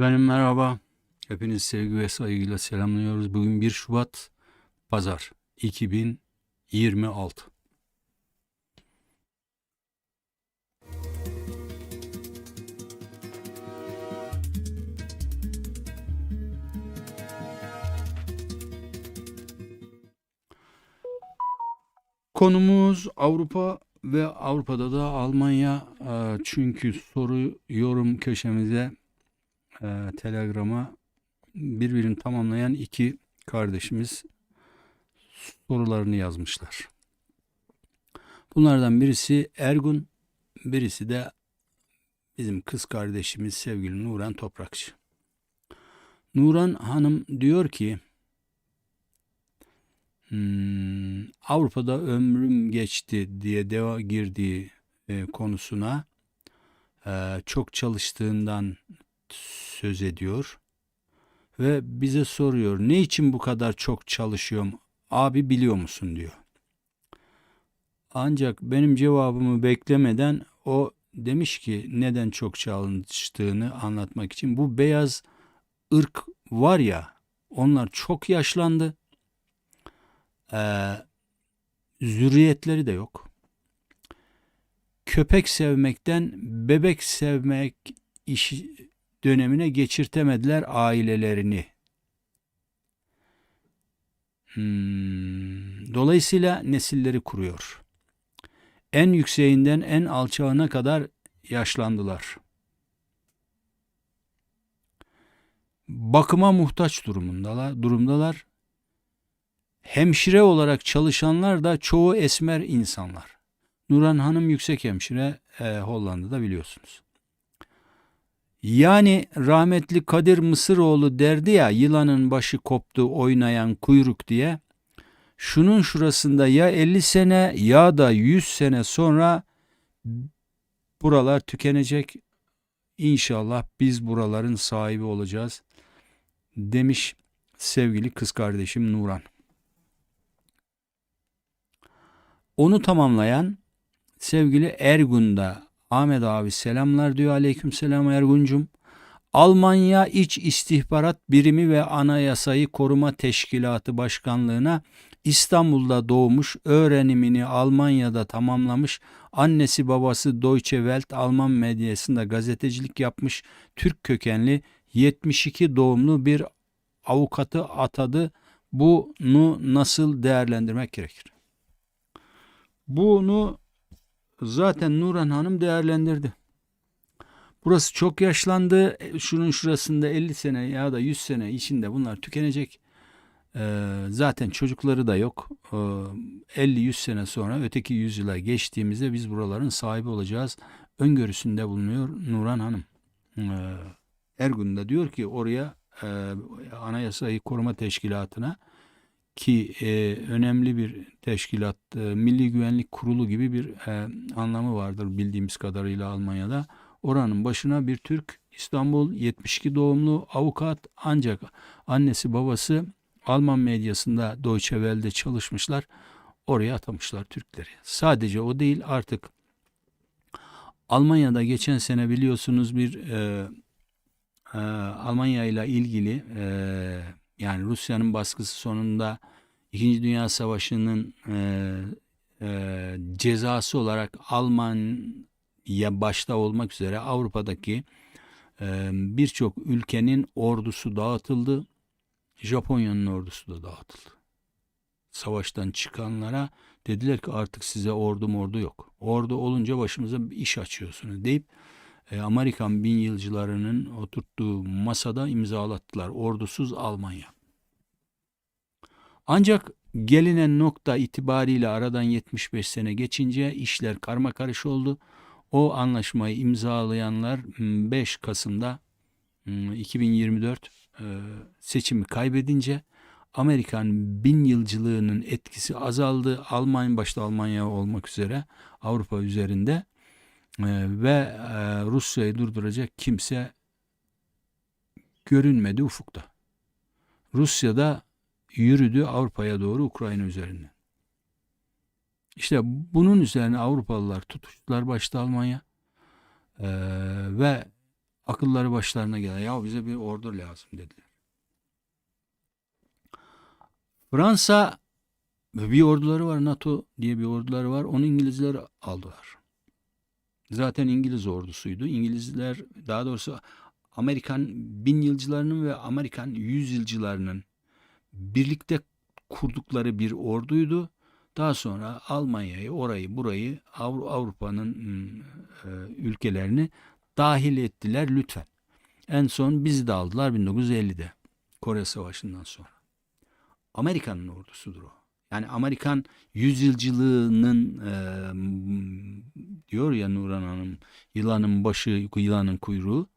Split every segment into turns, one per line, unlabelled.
Benim merhaba. Hepiniz sevgi ve saygıyla selamlıyoruz. Bugün 1 Şubat Pazar 2026. Konumuz Avrupa ve Avrupa'da da Almanya. Ee, Çünkü soru yorum köşemize e, Telegram'a birbirini tamamlayan iki kardeşimiz sorularını yazmışlar. Bunlardan birisi Ergun, birisi de bizim kız kardeşimiz sevgili Nuran Toprakçı. Nuran Hanım diyor ki hmm, Avrupa'da ömrüm geçti diye deva girdiği e, konusuna e, çok çalıştığından söz ediyor ve bize soruyor ne için bu kadar çok çalışıyorum abi biliyor musun diyor. Ancak benim cevabımı beklemeden o demiş ki neden çok çalıştığını anlatmak için bu beyaz ırk var ya onlar çok yaşlandı. Ee, zürriyetleri de yok. Köpek sevmekten bebek sevmek işi dönemine geçirtemediler ailelerini. Hmm, Dolayısıyla nesilleri kuruyor. En yükseğinden en alçağına kadar yaşlandılar. Bakıma muhtaç durumundalar, durumdalar. Hemşire olarak çalışanlar da çoğu esmer insanlar. Nuran Hanım yüksek hemşire e, Hollanda'da biliyorsunuz. Yani rahmetli Kadir Mısıroğlu derdi ya yılanın başı koptu oynayan kuyruk diye. Şunun şurasında ya 50 sene ya da 100 sene sonra buralar tükenecek. İnşallah biz buraların sahibi olacağız demiş sevgili kız kardeşim Nuran. Onu tamamlayan sevgili Ergun da Ahmet abi selamlar diyor. Aleyküm selam Erguncum. Almanya İç İstihbarat Birimi ve Anayasayı Koruma Teşkilatı Başkanlığına İstanbul'da doğmuş, öğrenimini Almanya'da tamamlamış, annesi babası Deutsche Welt Alman medyasında gazetecilik yapmış, Türk kökenli 72 doğumlu bir avukatı atadı. Bunu nasıl değerlendirmek gerekir? Bunu zaten Nuran Hanım değerlendirdi. Burası çok yaşlandı. Şunun şurasında 50 sene ya da 100 sene içinde bunlar tükenecek. Ee, zaten çocukları da yok. Ee, 50-100 sene sonra öteki yüzyıla geçtiğimizde biz buraların sahibi olacağız. Öngörüsünde bulunuyor Nuran Hanım. Ee, Ergun da diyor ki oraya e, Anayasayı Koruma Teşkilatı'na ki e, önemli bir teşkilat, e, Milli Güvenlik Kurulu gibi bir e, anlamı vardır bildiğimiz kadarıyla Almanya'da. Oranın başına bir Türk, İstanbul 72 doğumlu avukat ancak annesi babası Alman medyasında Deutsche Welle'de çalışmışlar. Oraya atamışlar Türkleri. Sadece o değil artık Almanya'da geçen sene biliyorsunuz bir e, e, Almanya ile ilgili e, yani Rusya'nın baskısı sonunda İkinci Dünya Savaşı'nın e, e, cezası olarak Almanya başta olmak üzere Avrupa'daki e, birçok ülkenin ordusu dağıtıldı. Japonya'nın ordusu da dağıtıldı. Savaştan çıkanlara dediler ki artık size ordu ordu yok. Ordu olunca başımıza bir iş açıyorsunuz deyip e, Amerikan bin yılcılarının oturttuğu masada imzalattılar. Ordusuz Almanya. Ancak gelinen nokta itibariyle aradan 75 sene geçince işler karma karış oldu. O anlaşmayı imzalayanlar 5 Kasım'da 2024 seçimi kaybedince Amerikan bin yılcılığının etkisi azaldı. Almanya başta Almanya olmak üzere Avrupa üzerinde ve Rusya'yı durduracak kimse görünmedi ufukta. Rusya'da yürüdü Avrupa'ya doğru Ukrayna üzerinden. İşte bunun üzerine Avrupalılar tutuştular başta Almanya ee, ve akılları başlarına gelir. Ya bize bir ordu lazım dediler. Fransa bir orduları var. NATO diye bir orduları var. Onu İngilizler aldılar. Zaten İngiliz ordusuydu. İngilizler daha doğrusu Amerikan bin yılcılarının ve Amerikan yüz yılcılarının birlikte kurdukları bir orduydu. Daha sonra Almanya'yı, orayı, burayı, Avru- Avrupa'nın e, ülkelerini dahil ettiler lütfen. En son bizi de aldılar 1950'de. Kore Savaşı'ndan sonra. Amerika'nın ordusudur o. Yani Amerikan yüzyılcılığının e, diyor ya Nurhan Hanım yılanın başı yılanın kuyruğu.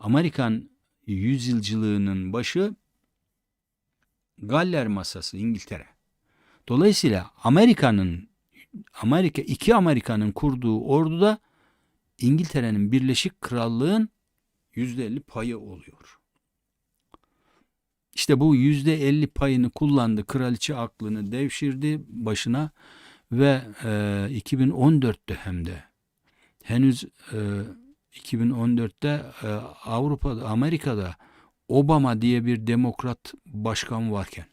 Amerikan yüzyılcılığının başı Galler masası İngiltere. Dolayısıyla Amerika'nın Amerika iki Amerika'nın kurduğu orduda İngiltere'nin Birleşik Krallığın %50 payı oluyor. İşte bu %50 payını kullandı. Kraliçe aklını devşirdi başına ve e, 2014'te hem de henüz e, 2014'te e, Avrupa'da, Amerika'da Obama diye bir demokrat başkan varken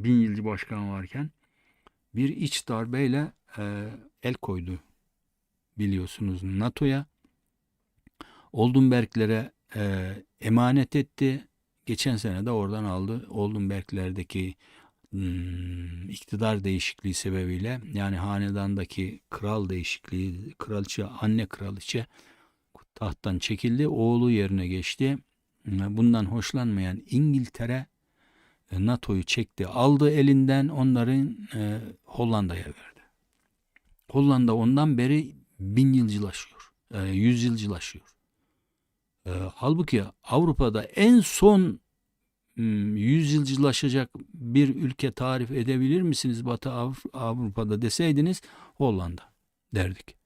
bin yılcı başkan varken bir iç darbeyle e, el koydu biliyorsunuz NATO'ya. Oldenberglere e, emanet etti. Geçen sene de oradan aldı. Oldenberglerdeki hmm, iktidar değişikliği sebebiyle yani hanedandaki kral değişikliği, kraliçe, anne kraliçe tahttan çekildi. Oğlu yerine geçti. Bundan hoşlanmayan İngiltere e, NATO'yu çekti, aldı elinden onların e, Hollanda'ya verdi. Hollanda ondan beri bin yılcılaşıyor, e, yüz yılcılaşıyor. E, halbuki Avrupa'da en son hmm, yüz yılcılaşacak bir ülke tarif edebilir misiniz Batı Avru- Avrupa'da deseydiniz Hollanda derdik.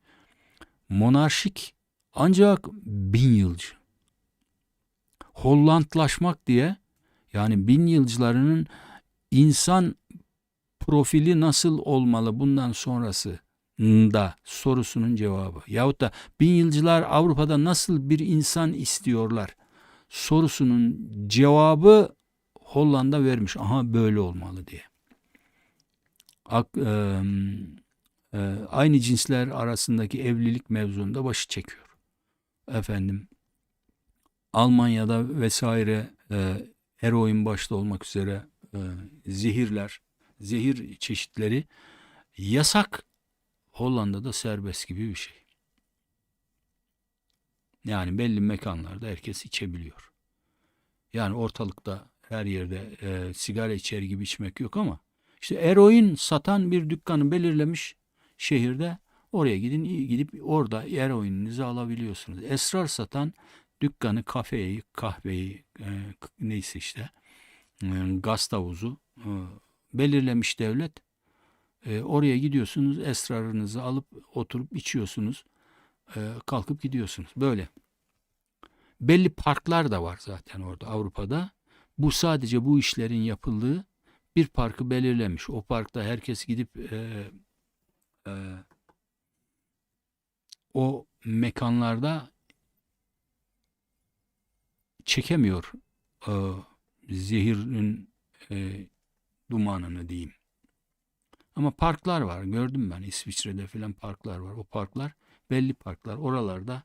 Monarşik ancak bin yılcı. Hollandlaşmak diye yani bin yılcılarının insan profili nasıl olmalı bundan sonrası da sorusunun cevabı. Yahut da bin yılcılar Avrupa'da nasıl bir insan istiyorlar sorusunun cevabı Hollanda vermiş. Aha böyle olmalı diye. Ak, e, e, aynı cinsler arasındaki evlilik mevzunda başı çekiyor. Efendim Almanya'da vesaire e, eroin başta olmak üzere e, zehirler, zehir çeşitleri yasak. Hollanda'da serbest gibi bir şey. Yani belli mekanlarda herkes içebiliyor. Yani ortalıkta her yerde e, sigara içer gibi içmek yok ama işte eroin satan bir dükkanı belirlemiş şehirde oraya gidin gidip orada eroininizi alabiliyorsunuz. Esrar satan dükkanı, kafeyi, kahveyi e, neyse işte e, gaz havuzu e, belirlemiş devlet. E, oraya gidiyorsunuz esrarınızı alıp oturup içiyorsunuz. E, kalkıp gidiyorsunuz. Böyle. Belli parklar da var zaten orada Avrupa'da. Bu sadece bu işlerin yapıldığı bir parkı belirlemiş. O parkta herkes gidip e, e, o mekanlarda çekemiyor e, zehirin e, dumanını diyeyim. Ama parklar var. Gördüm ben İsviçre'de filan parklar var. O parklar belli parklar. Oralarda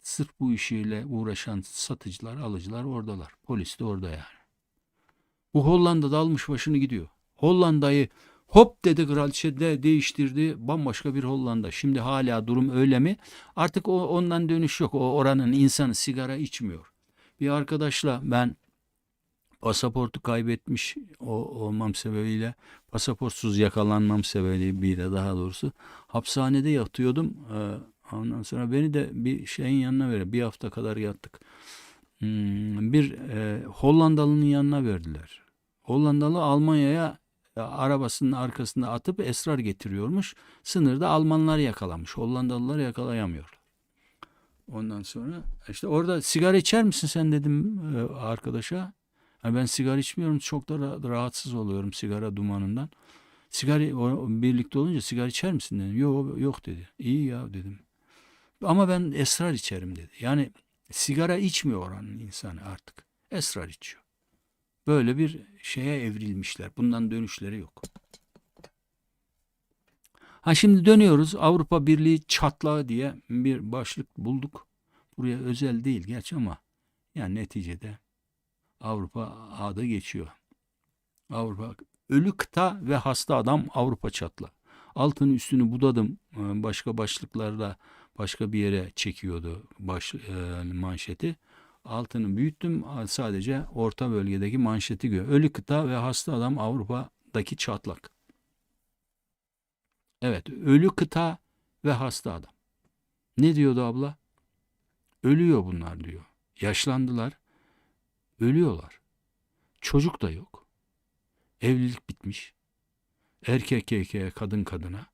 sırf bu işiyle uğraşan satıcılar, alıcılar oradalar. Polis de orada yani. Bu Hollanda'da almış başını gidiyor. Hollanda'yı hop dedi kraliçe de değiştirdi. Bambaşka bir Hollanda. Şimdi hala durum öyle mi? Artık o ondan dönüş yok. O oranın insanı sigara içmiyor. Bir arkadaşla ben pasaportu kaybetmiş o, olmam sebebiyle pasaportsuz yakalanmam sebebiyle daha doğrusu hapishanede yatıyordum. Ee, ondan sonra beni de bir şeyin yanına ver. Bir hafta kadar yattık. Hmm, bir e, Hollandalı'nın yanına verdiler. Hollandalı Almanya'ya e, arabasının arkasında atıp esrar getiriyormuş. Sınırda Almanlar yakalamış. Hollandalılar yakalayamıyor. Ondan sonra işte orada sigara içer misin sen dedim e, arkadaşa. Ha, ben sigara içmiyorum çok da ra- rahatsız oluyorum sigara dumanından. Sigara o- birlikte olunca sigara içer misin dedim. Yok yok dedi. İyi ya dedim. Ama ben esrar içerim dedi. Yani sigara içmiyor oranın insanı artık. Esrar içiyor. Böyle bir şeye evrilmişler. Bundan dönüşleri yok. Ha şimdi dönüyoruz. Avrupa Birliği çatlağı diye bir başlık bulduk. Buraya özel değil gerçi ama yani neticede Avrupa adı geçiyor. Avrupa ölü kıta ve hasta adam Avrupa çatla. Altını üstünü budadım. Ee, Başka başlıklarda başka bir yere çekiyordu baş, e, manşeti. Altını büyüttüm. Sadece orta bölgedeki manşeti gör. Ölü kıta ve hasta adam Avrupa'daki çatlak. Evet, ölü kıta ve hasta adam. Ne diyordu abla? Ölüyor bunlar diyor. Yaşlandılar. Ölüyorlar. Çocuk da yok. Evlilik bitmiş. Erkek erkeğe, kadın kadına.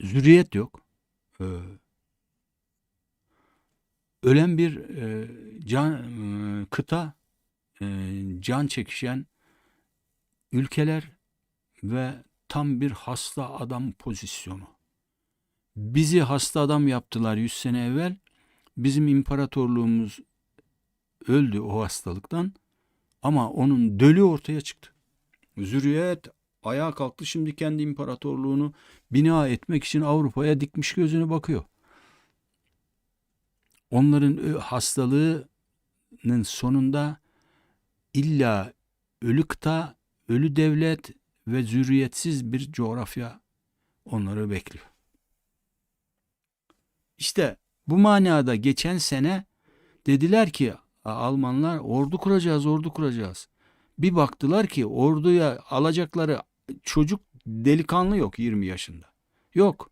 Zürriyet yok. Ee, ölen bir e, can e, kıta e, can çekişen ülkeler ve tam bir hasta adam pozisyonu. Bizi hasta adam yaptılar 100 sene evvel. Bizim imparatorluğumuz öldü o hastalıktan ama onun dölü ortaya çıktı. Zürriyet ayağa kalktı şimdi kendi imparatorluğunu bina etmek için Avrupa'ya dikmiş gözünü bakıyor. Onların ö- hastalığının sonunda illa ölü kıta, ölü devlet ve zürriyetsiz bir coğrafya onları bekliyor. İşte bu manada geçen sene dediler ki Almanlar ordu kuracağız, ordu kuracağız. Bir baktılar ki orduya alacakları çocuk delikanlı yok 20 yaşında. Yok.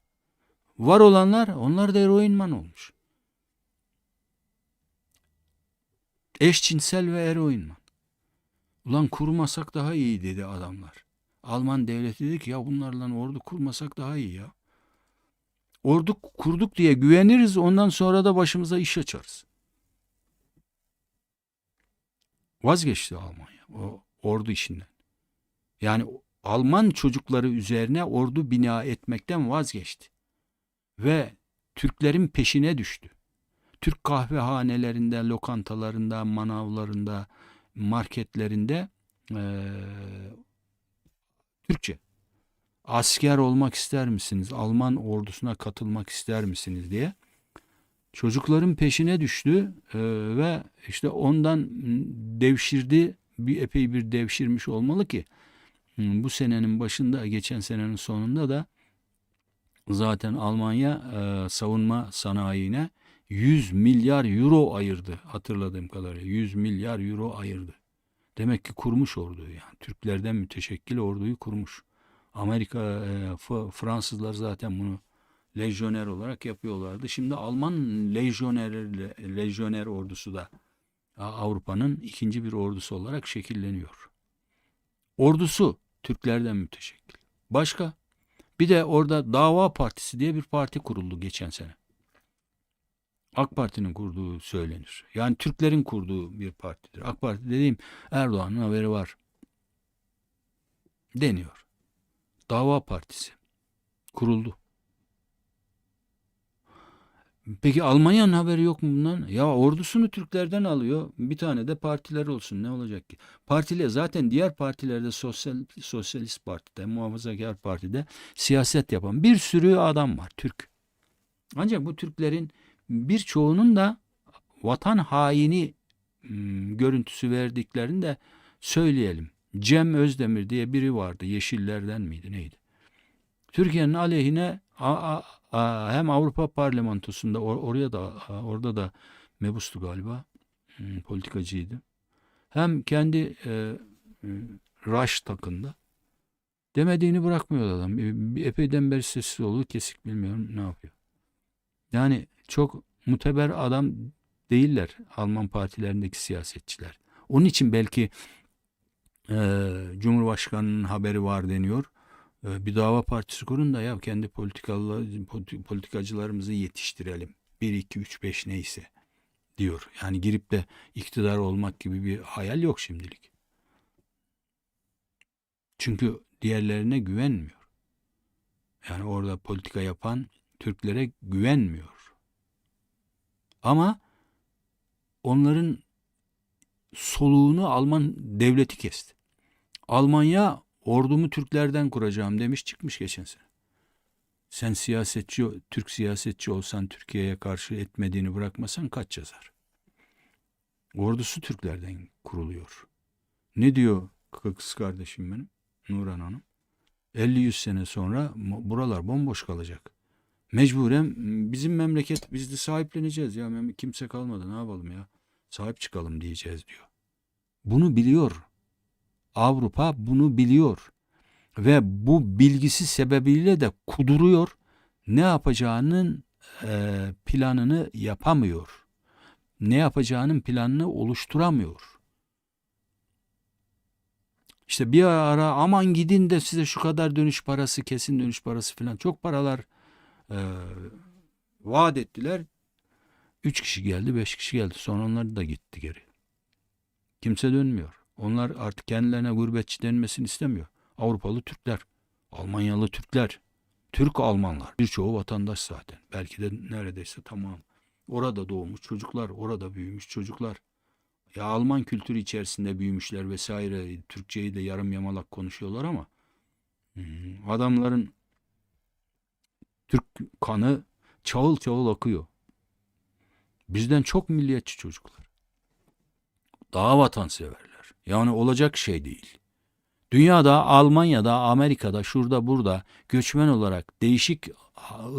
Var olanlar onlar da eroinman olmuş. Eşcinsel ve eroinman. Ulan kurmasak daha iyi dedi adamlar. Alman devleti dedi ki ya bunlarla ordu kurmasak daha iyi ya. Ordu kurduk diye güveniriz ondan sonra da başımıza iş açarız. Vazgeçti Almanya o ordu işinden. Yani Alman çocukları üzerine ordu bina etmekten vazgeçti. Ve Türklerin peşine düştü. Türk kahvehanelerinde, lokantalarında, manavlarında, marketlerinde eee, Türkçe. Asker olmak ister misiniz? Alman ordusuna katılmak ister misiniz diye. Çocukların peşine düştü eee, ve işte ondan devşirdi. Bir epey bir devşirmiş olmalı ki m, bu senenin başında, geçen senenin sonunda da zaten Almanya eee, savunma sanayine 100 milyar euro ayırdı hatırladığım kadarıyla. 100 milyar euro ayırdı. Demek ki kurmuş orduyu yani. Türklerden müteşekkil orduyu kurmuş. Amerika, e, Fransızlar zaten bunu lejyoner olarak yapıyorlardı. Şimdi Alman lejyoner, lejyoner ordusu da Avrupa'nın ikinci bir ordusu olarak şekilleniyor. Ordusu Türklerden müteşekkil. Başka? Bir de orada Dava Partisi diye bir parti kuruldu geçen sene. AK Parti'nin kurduğu söylenir. Yani Türklerin kurduğu bir partidir. AK Parti dediğim Erdoğan'ın haberi var. Deniyor. Dava Partisi kuruldu. Peki Almanya'nın haberi yok mu bundan? Ya ordusunu Türklerden alıyor. Bir tane de partiler olsun. Ne olacak ki? Partiler zaten diğer partilerde sosyal sosyalist partide, muhafazakar partide siyaset yapan bir sürü adam var Türk. Ancak bu Türklerin birçoğunun da vatan haini m, görüntüsü verdiklerini de söyleyelim. Cem Özdemir diye biri vardı. Yeşillerden miydi neydi? Türkiye'nin aleyhine a- a- a- hem Avrupa Parlamentosu'nda or- oraya da a- orada da mebustu galiba. Hmm, politikacıydı. Hem kendi e, e, Raş takında demediğini bırakmıyor adam. Bir epeyden beri sessiz oluyor. Kesik bilmiyorum ne yapıyor. Yani çok muteber adam değiller Alman partilerindeki siyasetçiler. Onun için belki e, Cumhurbaşkanı'nın haberi var deniyor. E, bir dava partisi kurun da ya kendi politikacılarımızı yetiştirelim. 1, 2, 3, 5 neyse diyor. Yani girip de iktidar olmak gibi bir hayal yok şimdilik. Çünkü diğerlerine güvenmiyor. Yani orada politika yapan Türklere güvenmiyor. Ama onların soluğunu Alman devleti kesti. Almanya ordumu Türklerden kuracağım demiş çıkmış geçen sene. Sen siyasetçi, Türk siyasetçi olsan Türkiye'ye karşı etmediğini bırakmasan kaç yazar? Ordusu Türklerden kuruluyor. Ne diyor kız kardeşim benim Nuran Hanım? 50-100 sene sonra buralar bomboş kalacak. Mecburen bizim memleket biz de sahipleneceğiz ya kimse kalmadı ne yapalım ya sahip çıkalım diyeceğiz diyor. Bunu biliyor. Avrupa bunu biliyor ve bu bilgisi sebebiyle de kuduruyor. Ne yapacağının eee, planını yapamıyor. Ne yapacağının planını oluşturamıyor. İşte bir ara aman gidin de size şu kadar dönüş parası, kesin dönüş parası falan çok paralar eee, vaat ettiler. Üç kişi geldi, beş kişi geldi. Sonra onlar da gitti geri. Kimse dönmüyor. Onlar artık kendilerine gurbetçi denmesini istemiyor. Avrupalı Türkler, Almanyalı Türkler, Türk Almanlar. Birçoğu vatandaş zaten. Belki de neredeyse tamam. Orada doğmuş çocuklar, orada büyümüş çocuklar. Ya Alman kültürü içerisinde büyümüşler vesaire. Türkçeyi de yarım yamalak konuşuyorlar ama hmm, adamların Türk kanı çağıl çağıl akıyor. Bizden çok milliyetçi çocuklar. Daha vatanseverler. Yani olacak şey değil. Dünyada, Almanya'da, Amerika'da, şurada burada göçmen olarak değişik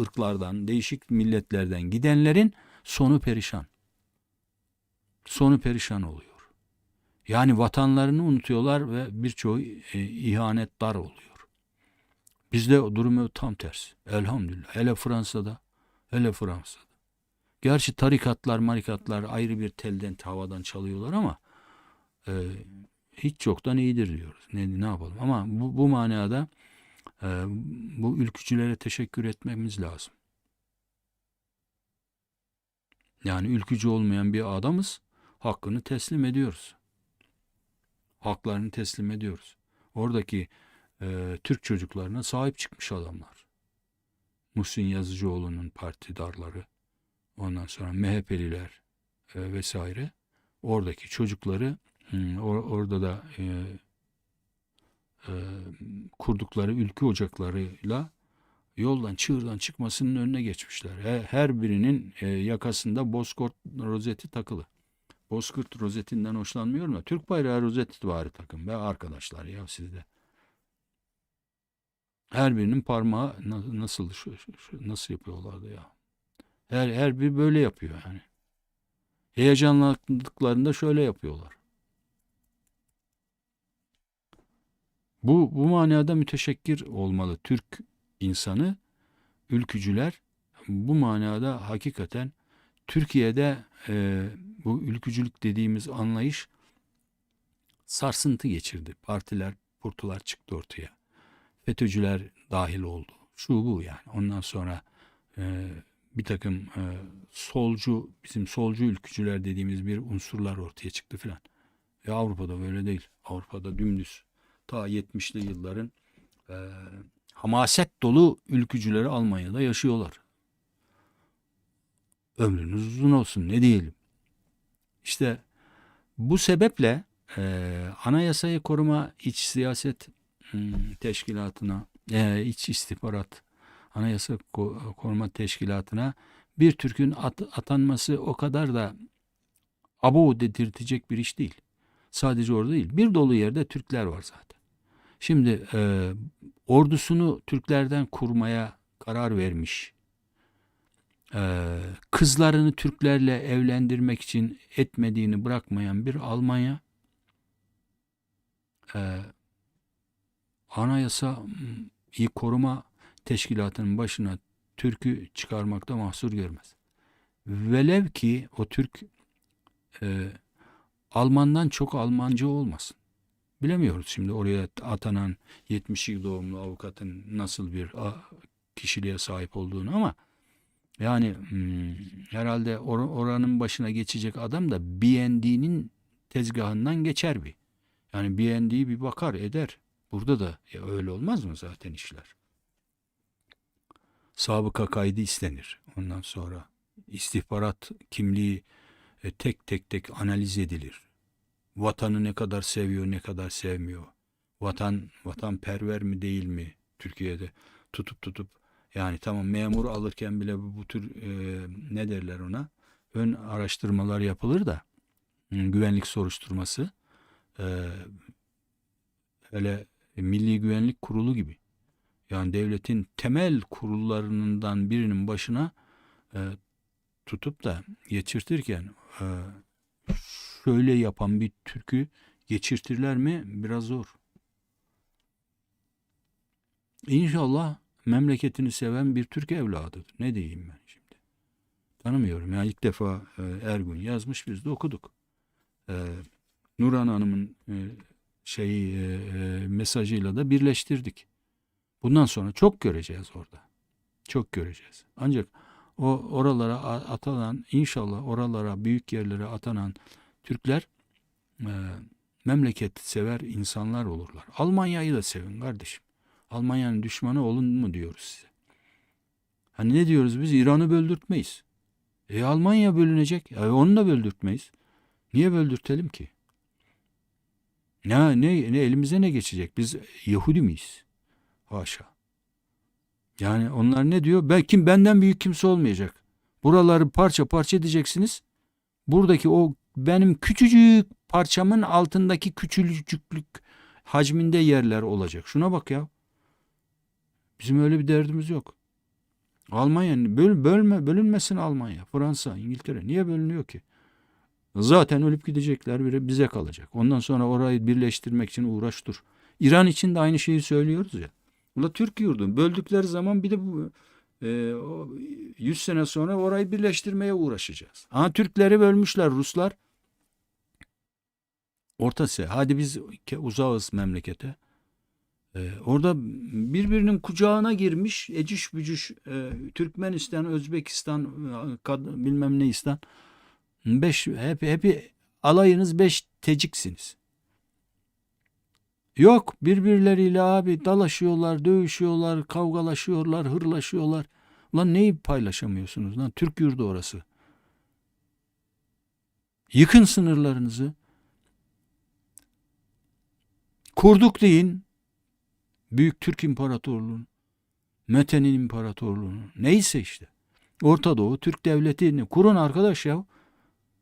ırklardan, değişik milletlerden gidenlerin sonu perişan. Sonu perişan oluyor. Yani vatanlarını unutuyorlar ve birçoğu e, ihanetdar oluyor. Bizde durumu tam tersi. Elhamdülillah. Hele Fransa'da, hele Fransa'da. Gerçi tarikatlar, marikatlar ayrı bir telden, havadan çalıyorlar ama e, hiç yoktan iyidir diyoruz. Ne, ne yapalım? Ama bu, bu manada e, bu ülkücülere teşekkür etmemiz lazım. Yani ülkücü olmayan bir adamız hakkını teslim ediyoruz. Haklarını teslim ediyoruz. Oradaki e, Türk çocuklarına sahip çıkmış adamlar. Muhsin Yazıcıoğlu'nun partidarları, ondan sonra MHP'liler e, vesaire oradaki çocukları or- orada da e, e, kurdukları ülke ocaklarıyla yoldan çığırdan çıkmasının önüne geçmişler. Her, her birinin e, yakasında Bozkurt rozeti takılı. Bozkurt rozetinden hoşlanmıyorum da Türk bayrağı rozeti bari takın be arkadaşlar ya sizde. Her birinin parmağı na- nasıl nasıl yapıyorlardı ya. Her her bir böyle yapıyor yani. Heyecanlandıklarında şöyle yapıyorlar. Bu, bu manada müteşekkir olmalı Türk insanı, ülkücüler bu manada hakikaten Türkiye'de e, bu ülkücülük dediğimiz anlayış sarsıntı geçirdi. Partiler, purtular çıktı ortaya. FETÖ'cüler dahil oldu. Şu bu yani. Ondan sonra e, bir takım e, solcu, bizim solcu ülkücüler dediğimiz bir unsurlar ortaya çıktı filan. E Avrupa'da böyle değil. Avrupa'da dümdüz ta 70'li yılların e, hamaset dolu ülkücüleri Almanya'da yaşıyorlar. Ömrünüz uzun olsun ne diyelim. İşte bu sebeple e, Anayasayı Koruma İç Siyaset hmm, Teşkilatı'na, e, İç İstihbarat Anayasa Ko- Koruma Teşkilatı'na bir Türk'ün at- atanması o kadar da abo dedirtecek bir iş değil. Sadece orada değil. Bir dolu yerde Türkler var zaten. Şimdi e, ordusunu Türklerden kurmaya karar vermiş. E, kızlarını Türklerle evlendirmek için etmediğini bırakmayan bir Almanya e, anayasa koruma teşkilatının başına Türk'ü çıkarmakta mahsur görmez. Velev ki o Türk e, Almandan çok Almanca olmasın. Bilemiyoruz şimdi oraya atanan 70 yıl doğumlu avukatın nasıl bir kişiliğe sahip olduğunu ama yani hmm, herhalde or- oranın başına geçecek adam da BND'nin tezgahından geçer bir. Yani BND bir bakar eder. Burada da ya öyle olmaz mı zaten işler? Sabıka kaydı istenir. Ondan sonra istihbarat kimliği e, tek tek tek analiz edilir. Vatanı ne kadar seviyor, ne kadar sevmiyor. Vatan vatanperver mi değil mi Türkiye'de tutup tutup yani tamam memur alırken bile bu, tür e, ne derler ona ön araştırmalar yapılır da güvenlik soruşturması e, hele Milli Güvenlik Kurulu gibi yani devletin temel kurullarından birinin başına e, tutup da geçirtirken e, şöyle yapan bir Türk'ü geçirtirler mi? Biraz zor. İnşallah memleketini seven bir Türk evladıdır. Ne diyeyim ben şimdi? Tanımıyorum. Yani ilk defa e, Ergun yazmış biz de okuduk. E, Nurhan Hanım'ın e, şeyi e, e, mesajıyla da birleştirdik. Bundan sonra çok göreceğiz orada. Çok göreceğiz. Ancak o oralara atanan inşallah oralara büyük yerlere atanan Türkler e, memleket sever insanlar olurlar. Almanya'yı da sevin kardeşim. Almanya'nın düşmanı olun mu diyoruz size. Hani ne diyoruz biz? İran'ı böldürtmeyiz. E Almanya bölünecek. E onu da böldürtmeyiz. Niye böldürtelim ki? Ne, ne, ne elimize ne geçecek? Biz Yahudi miyiz? Haşa. Yani onlar ne diyor? Ben, kim, benden büyük kimse olmayacak. Buraları parça parça edeceksiniz. Buradaki o benim küçücük parçamın altındaki küçücüklük hacminde yerler olacak. Şuna bak ya. Bizim öyle bir derdimiz yok. Almanya böl, bölme, bölünmesin Almanya, Fransa, İngiltere. Niye bölünüyor ki? Zaten ölüp gidecekler biri bize kalacak. Ondan sonra orayı birleştirmek için uğraş dur. İran için de aynı şeyi söylüyoruz ya. Ula Türk yurdu böldükleri zaman bir de bu e, o 100 sene sonra orayı birleştirmeye uğraşacağız. Ama Türkleri bölmüşler Ruslar. Orta Asya. Hadi biz uzağız memlekete. Ee, orada birbirinin kucağına girmiş eciş bücüş e, Türkmenistan, Özbekistan, e, kad- bilmem neistan. Beş, hep, hep alayınız beş teciksiniz. Yok birbirleriyle abi dalaşıyorlar, dövüşüyorlar, kavgalaşıyorlar, hırlaşıyorlar. Ulan neyi paylaşamıyorsunuz lan? Türk yurdu orası. Yıkın sınırlarınızı. Kurduk deyin. Büyük Türk İmparatorluğu'nu, Mete'nin İmparatorluğu'nu, neyse işte. Orta Doğu Türk Devleti'ni kurun arkadaş ya.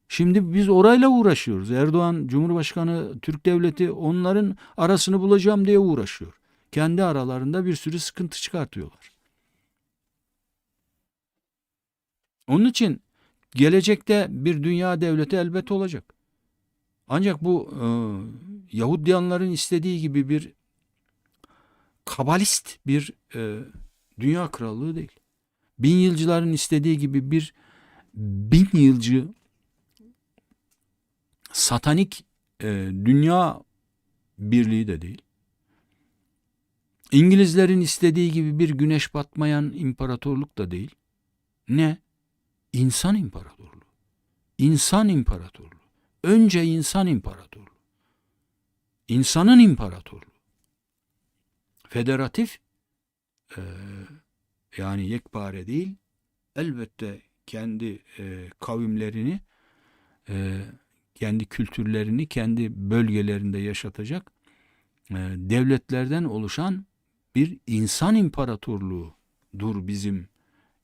Şimdi biz orayla uğraşıyoruz. Erdoğan Cumhurbaşkanı Türk Devleti onların arasını bulacağım diye uğraşıyor. Kendi aralarında bir sürü sıkıntı çıkartıyorlar. Onun için gelecekte bir dünya devleti elbet olacak. Ancak bu e, Yahudiyanların istediği gibi bir kabalist bir e, dünya krallığı değil. Bin yılcıların istediği gibi bir bin yılcı satanik e, dünya birliği de değil. İngilizlerin istediği gibi bir güneş batmayan imparatorluk da değil. Ne? İnsan imparatorluğu. İnsan imparatorluğu. Önce insan imparatorluğu. İnsanın imparatorluğu. Federatif e, yani yekpare değil elbette kendi e, kavimlerini e, kendi kültürlerini kendi bölgelerinde yaşatacak e, devletlerden oluşan bir insan imparatorluğudur bizim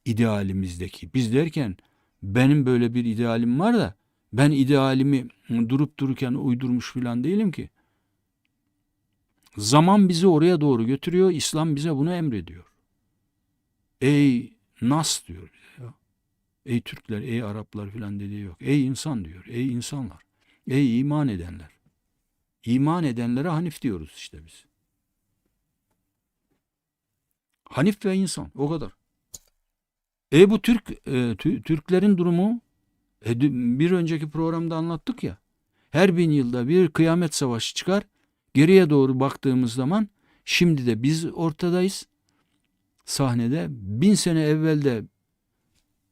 idealimizdeki. Biz derken benim böyle bir idealim var da ben idealimi durup dururken uydurmuş filan değilim ki. Zaman bizi oraya doğru götürüyor. İslam bize bunu emrediyor. Ey Nas diyor. Ey Türkler, ey Araplar filan dediği yok. Ey insan diyor. Ey insanlar. Ey iman edenler. İman edenlere Hanif diyoruz işte biz. Hanif ve insan o kadar. E bu Türk e, tü- Türklerin durumu e, bir önceki programda anlattık ya. Her bin yılda bir kıyamet savaşı çıkar. Geriye doğru baktığımız zaman şimdi de biz ortadayız. Sahnede bin sene evvelde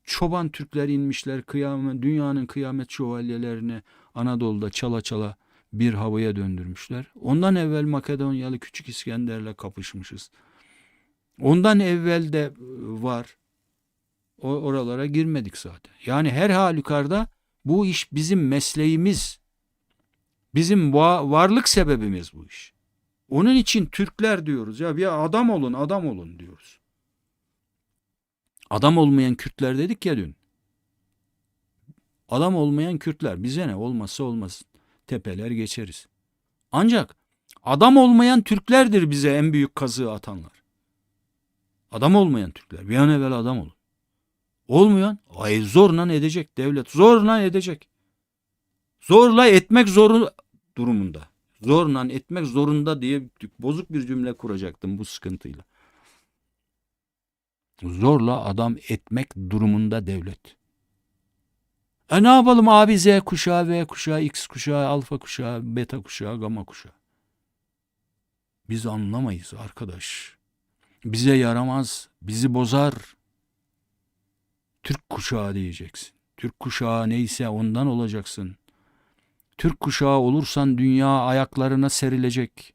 çoban Türkler inmişler kıyamet, dünyanın kıyamet şövalyelerini Anadolu'da çala çala bir havaya döndürmüşler. Ondan evvel Makedonyalı Küçük İskender'le kapışmışız. Ondan evvel de e, var. O oralara girmedik zaten. Yani her halükarda bu iş bizim mesleğimiz. Bizim va- varlık sebebimiz bu iş. Onun için Türkler diyoruz ya bir adam olun adam olun diyoruz. Adam olmayan Kürtler dedik ya dün. Adam olmayan Kürtler bize ne olmazsa olmasın. Tepeler geçeriz. Ancak adam olmayan Türklerdir bize en büyük kazığı atanlar. Adam olmayan Türkler. Bir an evvel adam olun. Olmayan ay zorla edecek devlet. Zorla edecek. Zorla etmek zoru durumunda. Zorla etmek zorunda diye bozuk bir cümle kuracaktım bu sıkıntıyla. Zorla adam etmek durumunda devlet. E ne yapalım abi Z kuşağı, V kuşağı, X kuşağı, alfa kuşağı, beta kuşağı, gamma kuşağı. Biz anlamayız arkadaş. Bize yaramaz, bizi bozar. Türk kuşağı diyeceksin. Türk kuşağı neyse ondan olacaksın. Türk kuşağı olursan dünya ayaklarına serilecek.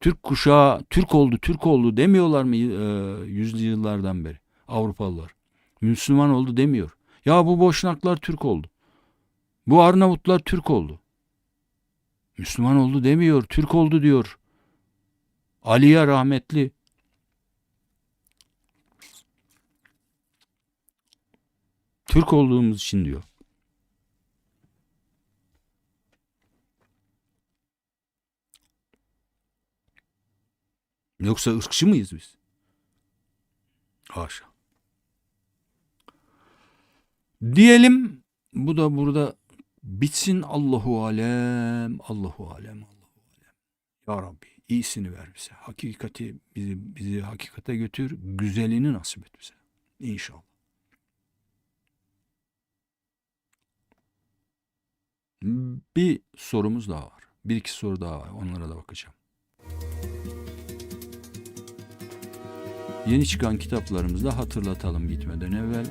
Türk kuşağı Türk oldu, Türk oldu demiyorlar mı e, yüzlü yıllardan beri Avrupalılar? Müslüman oldu demiyor. Ya bu Boşnaklar Türk oldu. Bu Arnavutlar Türk oldu. Müslüman oldu demiyor, Türk oldu diyor. Aliye rahmetli. Türk olduğumuz için diyor. Yoksa ırkçı mıyız biz? Haşa. Diyelim bu da burada bitsin Allahu alem, Allahu alem, Allahu alem. Ya Rabbi iyisini ver bize. Hakikati bizi bizi hakikate götür, güzelini nasip et bize. İnşallah. Bir sorumuz daha var. Bir iki soru daha var. Onlara da bakacağım. Yeni çıkan kitaplarımızda hatırlatalım gitmeden evvel.